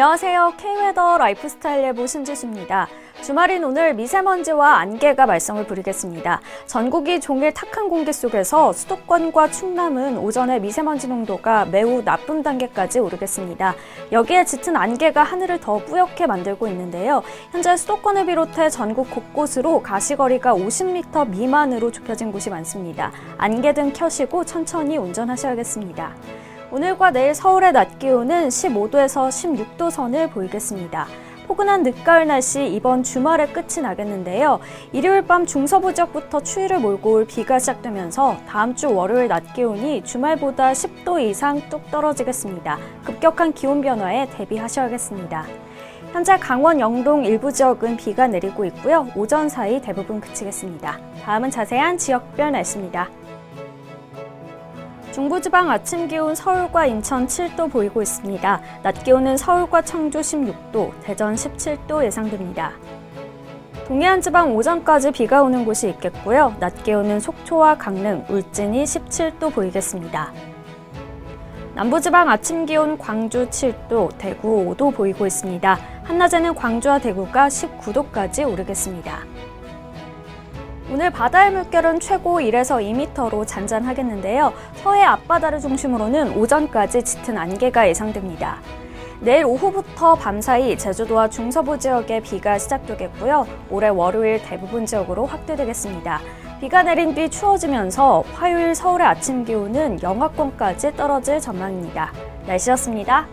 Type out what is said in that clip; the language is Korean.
안녕하세요. K웨더 라이프스타일 예보 신지수입니다. 주말인 오늘 미세먼지와 안개가 말썽을 부리겠습니다. 전국이 종일 탁한 공기 속에서 수도권과 충남은 오전에 미세먼지 농도가 매우 나쁨 단계까지 오르겠습니다. 여기에 짙은 안개가 하늘을 더 뿌옇게 만들고 있는데요. 현재 수도권을 비롯해 전국 곳곳으로 가시거리가 50m 미만으로 좁혀진 곳이 많습니다. 안개 등 켜시고 천천히 운전하셔야겠습니다. 오늘과 내일 서울의 낮 기온은 15도에서 16도 선을 보이겠습니다. 포근한 늦가을 날씨 이번 주말에 끝이 나겠는데요. 일요일 밤 중서부 지역부터 추위를 몰고 올 비가 시작되면서 다음 주 월요일 낮 기온이 주말보다 10도 이상 뚝 떨어지겠습니다. 급격한 기온 변화에 대비하셔야겠습니다. 현재 강원 영동 일부 지역은 비가 내리고 있고요. 오전 사이 대부분 그치겠습니다. 다음은 자세한 지역별 날씨입니다. 중부지방 아침 기온 서울과 인천 7도 보이고 있습니다. 낮 기온은 서울과 청주 16도, 대전 17도 예상됩니다. 동해안 지방 오전까지 비가 오는 곳이 있겠고요. 낮 기온은 속초와 강릉, 울진이 17도 보이겠습니다. 남부지방 아침 기온 광주 7도, 대구 5도 보이고 있습니다. 한낮에는 광주와 대구가 19도까지 오르겠습니다. 오늘 바다의 물결은 최고 1에서 2m로 잔잔하겠는데요. 서해 앞바다를 중심으로는 오전까지 짙은 안개가 예상됩니다. 내일 오후부터 밤사이 제주도와 중서부 지역에 비가 시작되겠고요. 올해 월요일 대부분 지역으로 확대되겠습니다. 비가 내린 뒤 추워지면서 화요일 서울의 아침 기온은 영하권까지 떨어질 전망입니다. 날씨였습니다.